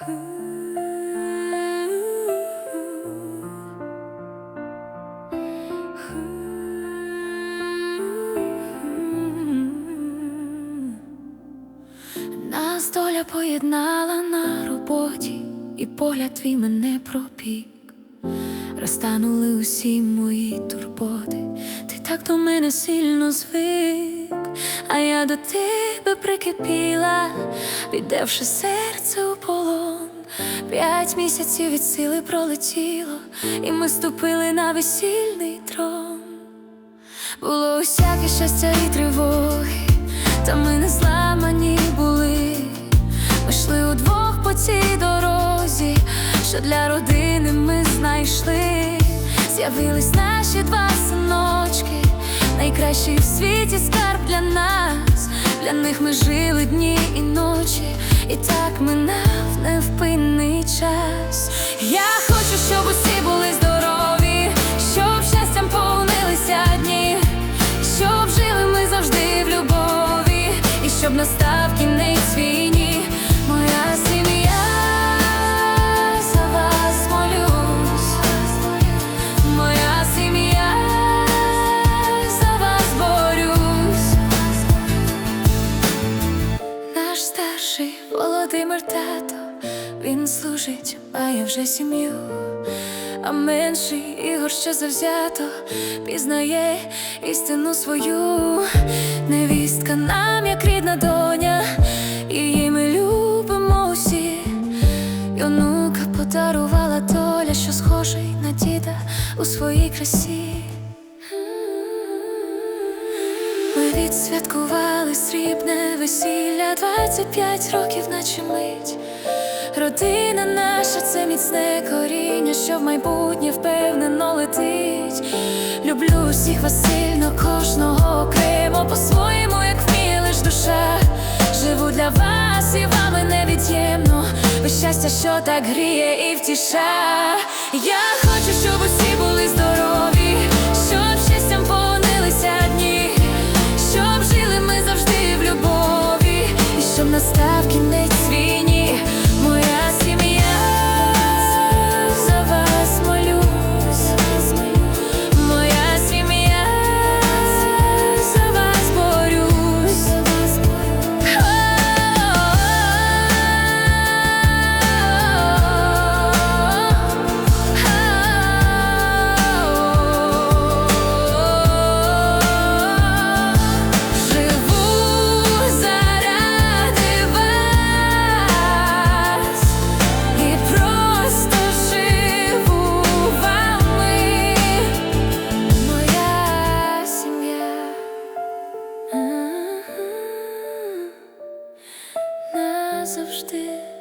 Нас доля поєднала на роботі, і погляд твій мене пропік. Розтанули усі мої турботи, ти так до мене сильно звик, до тебе прикипіла, віддавши серце у полон. П'ять місяців від сили пролетіло, і ми ступили на весільний трон. Було усяке щастя і тривоги, та ми не зламані були. Ми йшли удвох по цій дорозі, що для родини ми знайшли. З'явились наші два синочки, найкращий в світі скарб для нас. Для них ми жили дні і ночі, і так минав невпинний час. Я хочу, щоб Володимир тато, він служить, має вже сім'ю, а менший Ігор ще завзято пізнає істину свою. Невістка нам, як рідна доня, її ми любимо усі. І онука подарувала доля, що схожий на діда у своїй красі. Ми відсвяткували срібне весілля 25 років, наче мить. Родина наша це міцне коріння, що в майбутнє впевнено летить. Люблю всіх вас сильно, кожного окремо, по-своєму, як вміє лиш душа. Живу для вас і вами невід'ємно. Ви щастя, що так гріє і втіша. Я хочу, щоб усі були Назавжди.